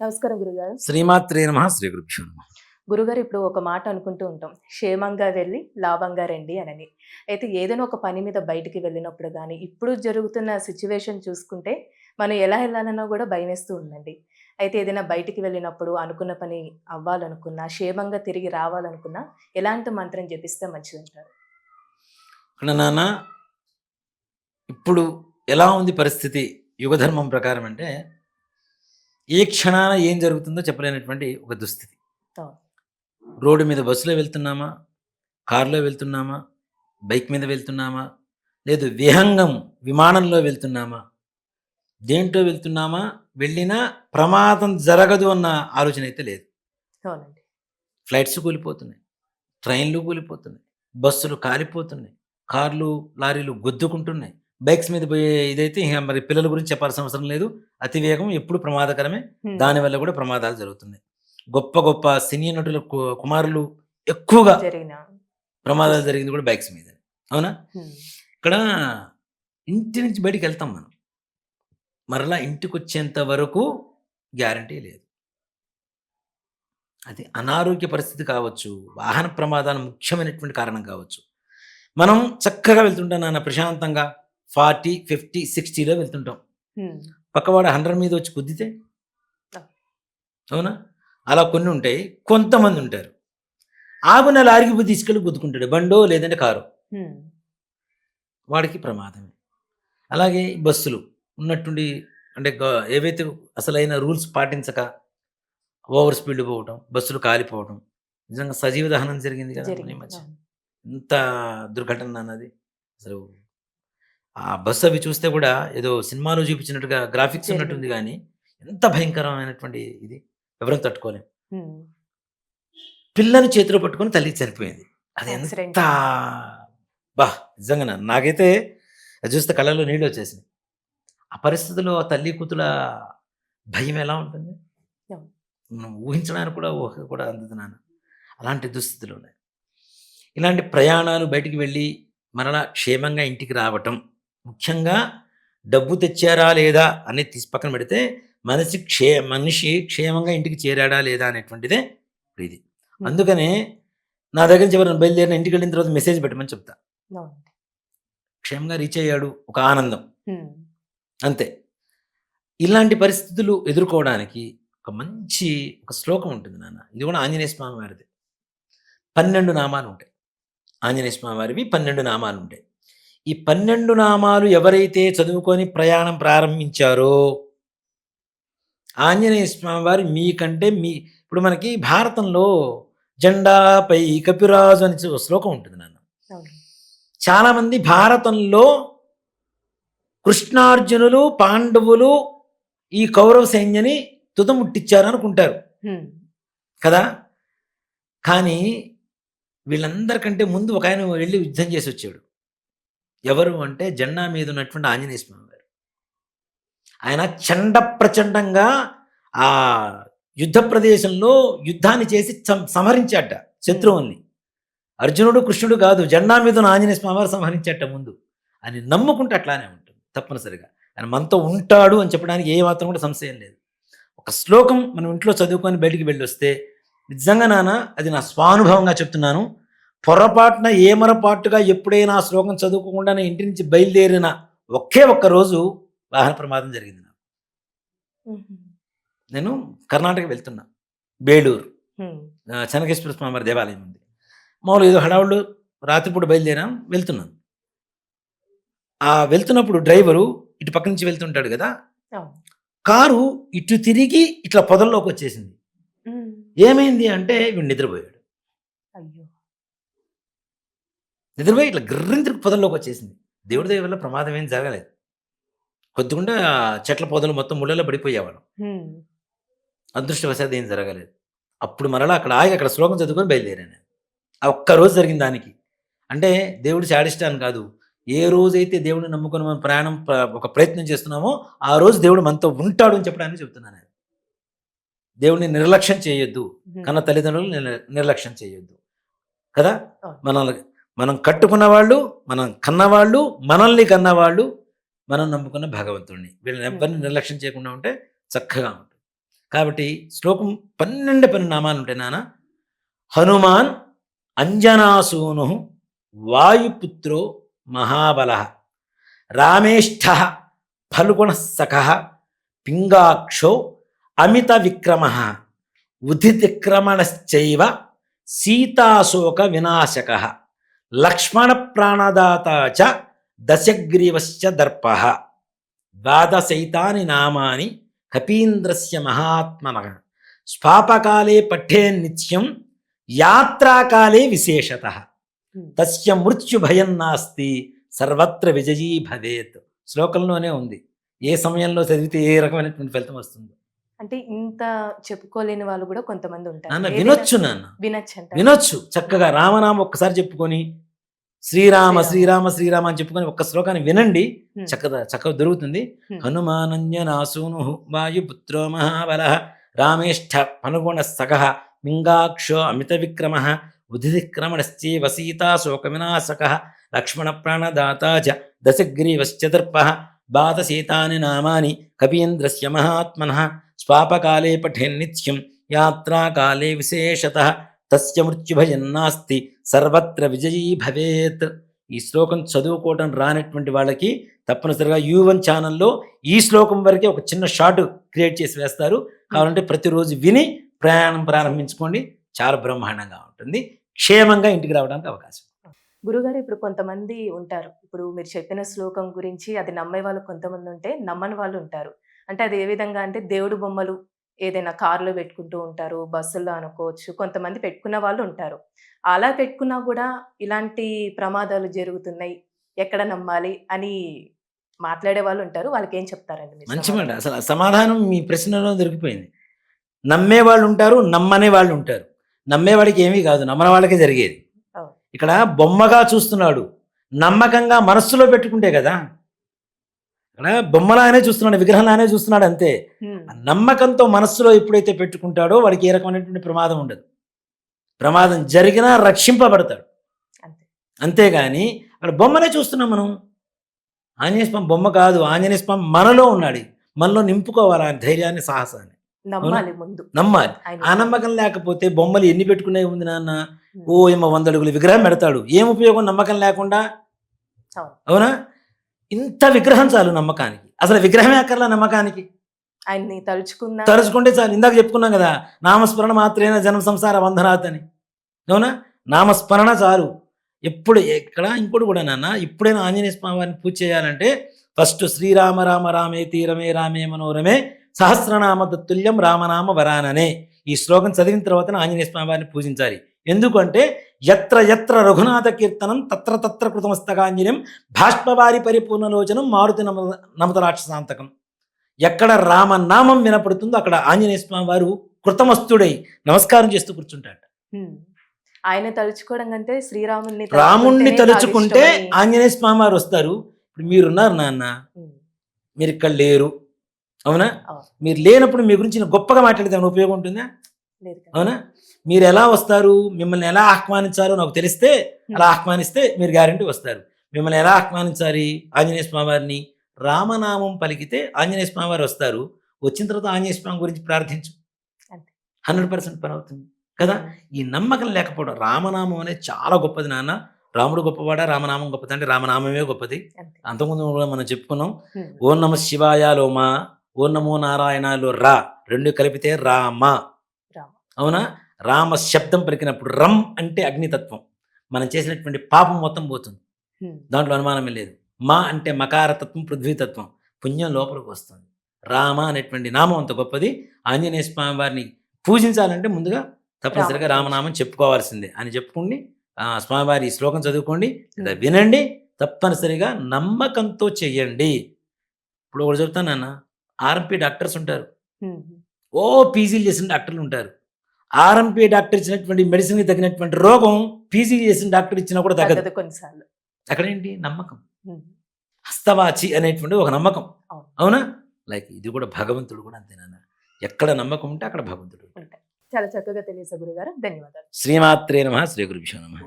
నమస్కారం గురుగారు. శ్రీమాత్రే నమ శ్రీ గురుభ్యో నమ. గురుగారు ఇప్పుడు ఒక మాట అనుకుంటూ ఉంటాం. క్షేమంగా వెళ్ళి లాభంగా రండి అనని. అయితే ఏదైనా ఒక పని మీద బయటికి వెళ్ళినప్పుడు కానీ ఇప్పుడు జరుగుతున్న సిచ్యువేషన్ చూసుకుంటే మనం ఎలా వెళ్ళాలన్నా కూడా భయం వేస్తూ ఉందండి. అయితే ఏదైనా బయటికి వెళ్ళినప్పుడు అనుకున్న పని అవ్వాలనుకున్నా క్షేమంగా తిరిగి రావాలనుకున్నా ఎలాంటి మంత్రం జపిస్తే మంచిదంటారు? ఇక్కడ నాన్న ఇప్పుడు ఎలా ఉంది పరిస్థితి? యుగధర్మం ప్రకారం అంటే ఏ క్షణాన ఏం జరుగుతుందో చెప్పలేనటువంటి ఒక దుస్థితి. రోడ్డు మీద బస్సులో వెళ్తున్నామా? కారులో వెళ్తున్నామా? బైక్ మీద వెళ్తున్నామా? లేదు విహంగం విమానంలో వెళ్తున్నామా? దేంట్లో వెళ్తున్నామా? వెళ్ళినా ప్రమాదం జరగదు అన్న ఆలోచన అయితే లేదు. ఫ్లైట్స్ కూలిపోతున్నాయి. ట్రైన్లు కూలిపోతున్నాయి. బస్సులు కాలిపోతున్నాయి. కార్లు లారీలు గుద్దుకుంటున్నాయి. బైక్స్ మీద పోయే ఇదైతే ఇక మరి పిల్లల గురించి చెప్పాల్సిన అవసరం లేదు. అతి వేగం ఎప్పుడు ప్రమాదకరమే. దానివల్ల కూడా ప్రమాదాలు జరుగుతున్నాయి. గొప్ప గొప్ప సినీ నటుల కుమారులు ఎక్కువగా జరిగిన ప్రమాదాలు జరిగింది కూడా బైక్స్ మీద. అవునా. ఇక్కడ ఇంటి నుంచి బయటికి వెళ్తాం మనం. మరలా ఇంటికి వచ్చేంత వరకు గ్యారంటీ లేదు. అది అనారోగ్య పరిస్థితి కావచ్చు వాహన ప్రమాదాలు ముఖ్యమైనటువంటి కారణం కావచ్చు. మనం చక్కగా వెళ్తుంటాం నాన్న ప్రశాంతంగా. ఫార్టీ ఫిఫ్టీ సిక్స్టీలో వెళ్తుంటాం. పక్కవాడు హండ్రెడ్ మీద వచ్చి కుద్దితే అవునా? అలా కొన్ని ఉంటాయి. కొంతమంది ఉంటారు. ఆగున లారీకి పోయి తీసుకెళ్ళి గుద్దుకుంటాడు. బండో లేదంటే కారు. వాడికి ప్రమాదమే. అలాగే బస్సులు. ఉన్నట్టుండి అంటే ఏవైతే అసలైన రూల్స్ పాటించక ఓవర్ స్పీడ్ పోవటం బస్సులు కాలిపోవటం నిజంగా సజీవ దహనం జరిగింది కదా ఈ మధ్య. ఎంత దుర్ఘటన అన్నది అసలు ఆ బస్సు అవి చూస్తే కూడా ఏదో సినిమాలో చూపించినట్టుగా గ్రాఫిక్స్. ఉన్నట్టుంది కానీ ఎంత భయంకరమైనటువంటి ఇది. ఎవరైనా తట్టుకోలేం. హ్మ్. పిల్లని చేతిలో పట్టుకొని తల్లి చనిపోయింది. అది. ఎంత బా! నిజంగా నాకైతే అది చూస్తే కళ్ళలో నీళ్ళు వచ్చేసింది ఆ పరిస్థితిలో ఆ తల్లి కూతుల భయం ఎలా ఉంటుంది? ఊహించడానికి కూడా ఊహ కూడా అందదు నాన్న. అలాంటి దుస్థితులు ఉన్నాయి ఇలాంటి ప్రయాణాలు బయటికి వెళ్ళి మరలా క్షేమంగా ఇంటికి రావటం ముఖ్యంగా డబ్బు తెచ్చారా లేదా అనేది తీసి పక్కన పెడితే మనిషి క్షే మనిషి క్షేమంగా ఇంటికి చేరాడా లేదా అనేటువంటిదే ఇది. అందుకనే నా దగ్గర నుంచి ఎవరైనా బయలుదేరిన ఇంటికి వెళ్ళిన తర్వాత మెసేజ్ పెట్టమని చెప్తా. క్షేమంగా రీచ్ అయ్యాడు ఒక ఆనందం. అంతే. ఇలాంటి పరిస్థితులు ఎదుర్కోవడానికి ఒక మంచి ఒక శ్లోకం ఉంటుంది నాన్న. ఇది కూడా ఆంజనేయ స్వామి వారిది. పన్నెండు నామాలు ఉంటాయి. ఆంజనేయ స్వామి వారివి పన్నెండు నామాలు ఉంటాయి. ఈ పన్నెండు నామాలు ఎవరైతే చదువుకొని ప్రయాణం ప్రారంభించారో ఆంజనేయ స్వామి వారి మీకంటే మీ ఇప్పుడు మనకి భారతంలో జెండాపై కపిరాజు అని శ్లోకం ఉంటుంది నాన్న. చాలామంది భారతంలో కృష్ణార్జునులు పాండవులు ఈ కౌరవ సైన్యని తుదముట్టించారు అనుకుంటారు. కదా కానీ వీళ్ళందరికంటే ముందు ఒక ఆయన వెళ్ళి యుద్ధం చేసి వచ్చాడు ఎవరు అంటే జెండా మీద ఉన్నటువంటి ఆంజనేయ స్వామి గారు ఆయన చండ ప్రచండంగా ఆ యుద్ధ ప్రదేశంలో యుద్ధాన్ని చేసి సం- సంహరించాట శత్రువుల్ని. అర్జునుడు కృష్ణుడు కాదు జెండా మీద ఉన్న ఆంజనేయ స్వామి వారు సంహరించాట ముందు. అని నమ్ముకుంటే అట్లానే ఉంటుంది తప్పనిసరిగా. ఆయన మనతో ఉంటాడు అని చెప్పడానికి ఏ మాత్రం కూడా సంశయం లేదు. ఒక శ్లోకం మనం ఇంట్లో చదువుకొని బయటికి వెళ్ళి వస్తే నిజంగా నాన్న అది నా స్వానుభవంగా చెప్తున్నాను. పొరపాటున ఏమరపాటుగా ఎప్పుడైనా ఆ శ్లోకం చదువుకోకుండా ఇంటి నుంచి బయలుదేరిన ఒకే ఒక్క రోజు వాహన ప్రమాదం జరిగింది నాకు. నేను కర్ణాటక వెళ్తున్నా బేలూరు. చెన్నకేశ్వర స్వామి వారి దేవాలయం ఉంది. మామూలు ఏదో హడావుళ్ళు రాత్రిపూట బయలుదేరాం వెళ్తున్నాను. ఆ వెళ్తున్నప్పుడు డ్రైవరు ఇటు పక్క నుంచి వెళ్తుంటాడు కదా. కారు ఇటు తిరిగి ఇట్లా పొదల్లోకి వచ్చేసింది. ఏమైంది అంటే వీడు నిద్రపోయాడు. అయ్యో. నిద్రపోయి ఇట్లా గ్రిర్రిని తిరిగి పొదల్లోకి వచ్చేసింది. దేవుడి దయ వల్ల ప్రమాదం ఏం జరగలేదు. కొద్దిగుండా చెట్ల పొదలు మొత్తం ముళ్ళలో పడిపోయేవాళ్ళం. అదృష్టవశాత్తు ఏం జరగలేదు. అప్పుడు మరలా అక్కడ ఆగి అక్కడ శ్లోకం చదువుకొని బయలుదేరాను. ఆ ఒక్క రోజు జరిగింది దానికి. అంటే దేవుడు శాడిష్టాన్ని కాదు. ఏ రోజైతే దేవుడిని నమ్ముకొని మనం ప్రయాణం ప్ర- ఒక ప్రయత్నం చేస్తున్నామో ఆ రోజు దేవుడు మనతో ఉంటాడు అని చెప్పడానికి చెప్తున్నాను నేను. దేవుడిని నిర్లక్ష్యం చేయొద్దు. కన్న తల్లిదండ్రులు నిర్- నిర్లక్ష్యం చేయొద్దు. కదా. మనల్ని మనం కట్టుకున్న వాళ్ళు మనం కన్నవాళ్ళు మనల్ని కన్నవాళ్ళు మనం నమ్ముకున్న భగవంతుడిని వీళ్ళని ఎవరిని నిర్లక్ష్యం చేయకుండా ఉంటే చక్కగా ఉంటుంది. కాబట్టి శ్లోకం పన్నెండు పన్నెండు నామాలు ఉంటాయి నాన్న హనుమాన్ అంజనాసూను వాయుపుత్రో మహాబల రామేష్ఠ ఫల్గుణ సఖ పింగాక్షో అమిత విక్రమ ఉదితిక్రమణశ్చైవ సీతాశోక వినాశక లక్ష్మణ ప్రాణదాత దశగ్రీవశ్చ దర్ప. ద్వాదశైతాని నామాని కపీంద్రస్య మహాత్మన. స్వాపకాలే పఠే నిత్యం యాత్రాకాలే విశేషత. తస్య మృత్యుభయం నాస్తి సర్వత్ర విజయీ భవేత్. శ్లోకంలోనే ఉంది. ఏ సమయంలో చదివితే ఏ రకమైనటువంటి ఫలితం వస్తుందో. అంటే ఇంత చెప్పుకోలేని వాళ్ళు కూడా కొంతమంది ఉంటారు. వినొచ్చు నాన్న. వినొచ్చు అంట వినొచ్చు. చక్కగా రామనామ ఒక్కసారి చెప్పుకొని శ్రీరామ శ్రీరామ. శ్రీరామ అని చెప్పుకొని ఒక్క శ్లోకాన్ని వినండి. చక్కగా చక్కగా దొరుకుతుంది. హనుమానంజనాసూను వాయుపుత్రో మహాబల రామేష్ఠ పనుగుణ సగ మింగాక్షో అమిత విక్రమ ఉదిక్రమణశ్చేవ సీతా శోక వినాశక లక్ష్మణ ప్రాణదాత చ దశగ్రీవశ్చ దర్ప బాధసీతాని నామాని కపీంద్రస్య మహాత్మన స్వాపకాలే పఠేన్నిత్యం యాత్రాకాలే విశేషత తస్య మృత్యుభయన్నాస్తి సర్వత్ర విజయీ భవేత్. ఈ శ్లోకం చదువుకోవడం రానటువంటి వాళ్ళకి తప్పనిసరిగా యూవన్ ఛానల్లో ఈ శ్లోకం వరకే ఒక చిన్న షార్ట్ క్రియేట్ చేసి వేస్తారు. కావాలంటే ప్రతిరోజు విని ప్రయాణం ప్రారంభించుకోండి. చాలా బ్రహ్మాండంగా ఉంటుంది. క్షేమంగా ఇంటికి రావడానికి అవకాశం. గురుగారు ఇప్పుడు కొంతమంది ఉంటారు. ఇప్పుడు మీరు చెప్పిన శ్లోకం గురించి అది నమ్మే వాళ్ళు కొంతమంది ఉంటే నమ్మని వాళ్ళు ఉంటారు. అంటే అది ఏ విధంగా అంటే దేవుడు బొమ్మలు ఏదైనా కారులో పెట్టుకుంటూ ఉంటారు బస్సుల్లో అనుకోవచ్చు కొంతమంది పెట్టుకున్న వాళ్ళు ఉంటారు. అలా పెట్టుకున్నా కూడా ఇలాంటి ప్రమాదాలు జరుగుతున్నాయి ఎక్కడ నమ్మాలి అని మాట్లాడే వాళ్ళు ఉంటారు. వాళ్ళకి ఏం చెప్తారండి మంచి మాట? అసలు సమాధానం మీ ప్రశ్నలో దొరికిపోయింది. నమ్మే వాళ్ళు ఉంటారు నమ్మనే వాళ్ళు ఉంటారు. నమ్మేవాడికి ఏమీ కాదు నమ్మని వాళ్ళకే జరిగేది. ఇక్కడ బొమ్మగా చూస్తున్నాడు. నమ్మకంగా మనస్సులో పెట్టుకుంటే కదా ఇక్కడ బొమ్మలానే చూస్తున్నాడు విగ్రహంలానే చూస్తున్నాడు అంతే. నమ్మకంతో మనస్సులో ఎప్పుడైతే పెట్టుకుంటాడో వాడికి ఏ రకమైనటువంటి ప్రమాదం ఉండదు. ప్రమాదం జరిగినా రక్షింపబడతాడు. అంతే. అంతేగాని అక్కడ బొమ్మనే చూస్తున్నాం మనం. ఆంజనేయ స్వామి బొమ్మ కాదు ఆంజనేయ స్వామి మనలో ఉన్నాడు. మనలో నింపుకోవాలి ఆ ధైర్యాన్ని సాహసాన్ని? నమ్మాలి ముందు. నమ్మాలి. ఆయన ఆ నమ్మకం లేకపోతే బొమ్మలు ఎన్ని పెట్టుకునే ఉంది నాన్న. ఓ ఏమో వంద అడుగులు విగ్రహం పెడతాడు. ఏం ఉపయోగం నమ్మకం లేకుండా? అవును. ఇంత విగ్రహం చాలు నమ్మకానికి. అసలు విగ్రహమే అక్కర్లా నమ్మకానికి? ఆయన్ని తలుచుకున్నా తలుచుకుంటే చాలు. ఇందాక చెప్పుకున్నాం కదా నామస్మరణ మాత్రమే జన్మ సంసార బంధనాత్ అని. అవునా? నామస్మరణ చాలు. ఎప్పుడు ఎక్కడ ఇంకోటి కూడా నాన్న ఇప్పుడైనా ఆంజనేయ స్వామి వారిని పూజ చేయాలంటే ఫస్ట్ శ్రీరామ రామ రామే తీరమే రామే మనోరమే సహస్రనామ తత్తుల్యం రామనామ వరాననే. ఈ శ్లోకం చదివిన తర్వాత ఆంజనేయ స్వామి వారిని పూజించాలి. ఎందుకంటే ఎత్ర ఎత్ర రఘునాథ కీర్తనం తత్ర తత్ర కృతమస్తకాంజలిం భాష్పవారి పరిపూర్ణలోచనం మారుతి నమ నమత రాక్షసాంతకం ఎక్కడ రామనామం వినపడుతుందో అక్కడ ఆంజనేయ స్వామి వారు కృతమస్తుడై నమస్కారం చేస్తూ కూర్చుంటాడు. ఆయన తలుచుకోవడం కంటే శ్రీరాముని రాముణ్ణి తలుచుకుంటే ఆంజనేయ స్వామి వారు వస్తారు ఇప్పుడు మీరున్నారు నాన్న. మీరు ఇక్కడ లేరు అవునా. మీరు లేనప్పుడు మీ గురించి గొప్పగా మాట్లాడితే ఏమైనా ఉపయోగం ఉంటుందా. అవునా? మీరు ఎలా వస్తారు? మిమ్మల్ని ఎలా ఆహ్వానించాలో నాకు తెలిస్తే అలా ఆహ్వానిస్తే మీరు గ్యారంటీ వస్తారు. మిమ్మల్ని ఎలా ఆహ్వానించాలి ఆంజనేయ స్వామి వారిని రామనామం పలికితే ఆంజనేయ స్వామి వారు వస్తారు. వచ్చిన తర్వాత ఆంజనేయ స్వామి గురించి ప్రార్థించు. హండ్రెడ్ పర్సెంట్ పని అవుతుంది కదా ఈ నమ్మకం లేకపోవడం రామనామం అనేది చాలా గొప్పది నాన్న. రాముడు గొప్పవాడా? రామనామం గొప్పది అంటే రామనామమే గొప్పది. అంతే. అంతకుముందు కూడా మనం చెప్పుకున్నాం. ఓం నమ శివాయాలో మా ఓం నమో నారాయణలో రా. రెండు కలిపితే రామ. అవునా? రామ శబ్దం పలికినప్పుడు రమ్ అంటే అగ్నితత్వం. మనం చేసినటువంటి పాపం మొత్తం పోతుంది. దాంట్లో అనుమానమే లేదు. మా అంటే మకారతత్వం పృథ్వీతత్వం. పుణ్యం లోపలికి వస్తుంది. రామ అనేటువంటి నామం అంత గొప్పది. ఆంజనేయ స్వామి వారిని పూజించాలంటే ముందుగా తప్పనిసరిగా రామ. రామనామం చెప్పుకోవాల్సిందే అని చెప్పుకోండి. స్వామివారి ఈ శ్లోకం చదువుకోండి. లేదా వినండి. తప్పనిసరిగా నమ్మకంతో చెయ్యండి. ఇప్పుడు ఒకటి చెప్తాను నాన్న. ఆర్ఎంపీ డాక్టర్స్ ఉంటారు. ఓ పీజీలు చేసిన డాక్టర్లు ఉంటారు. ఆర్ఎంపీ డాక్టర్ ఇచ్చినటువంటి మెడిసిన్కి తగినటువంటి రోగం పీజీ చేసిన డాక్టర్ ఇచ్చినా కూడా తగ్గదు. కొన్నిసార్లు. అక్కడేంటి నమ్మకం. హస్తవాచి అనేటువంటి ఒక నమ్మకం. అవును. లైక్ ఇది కూడా భగవంతుడు కూడా అంతేనా ఎక్కడ నమ్మకం ఉంటే అక్కడ భగవంతుడు చాలా చక్కగా తెలియసే గురుగారు. ధన్యవాదాలు. శ్రీమాత్రే నమ శ్రీ గురుభ్యో నమ.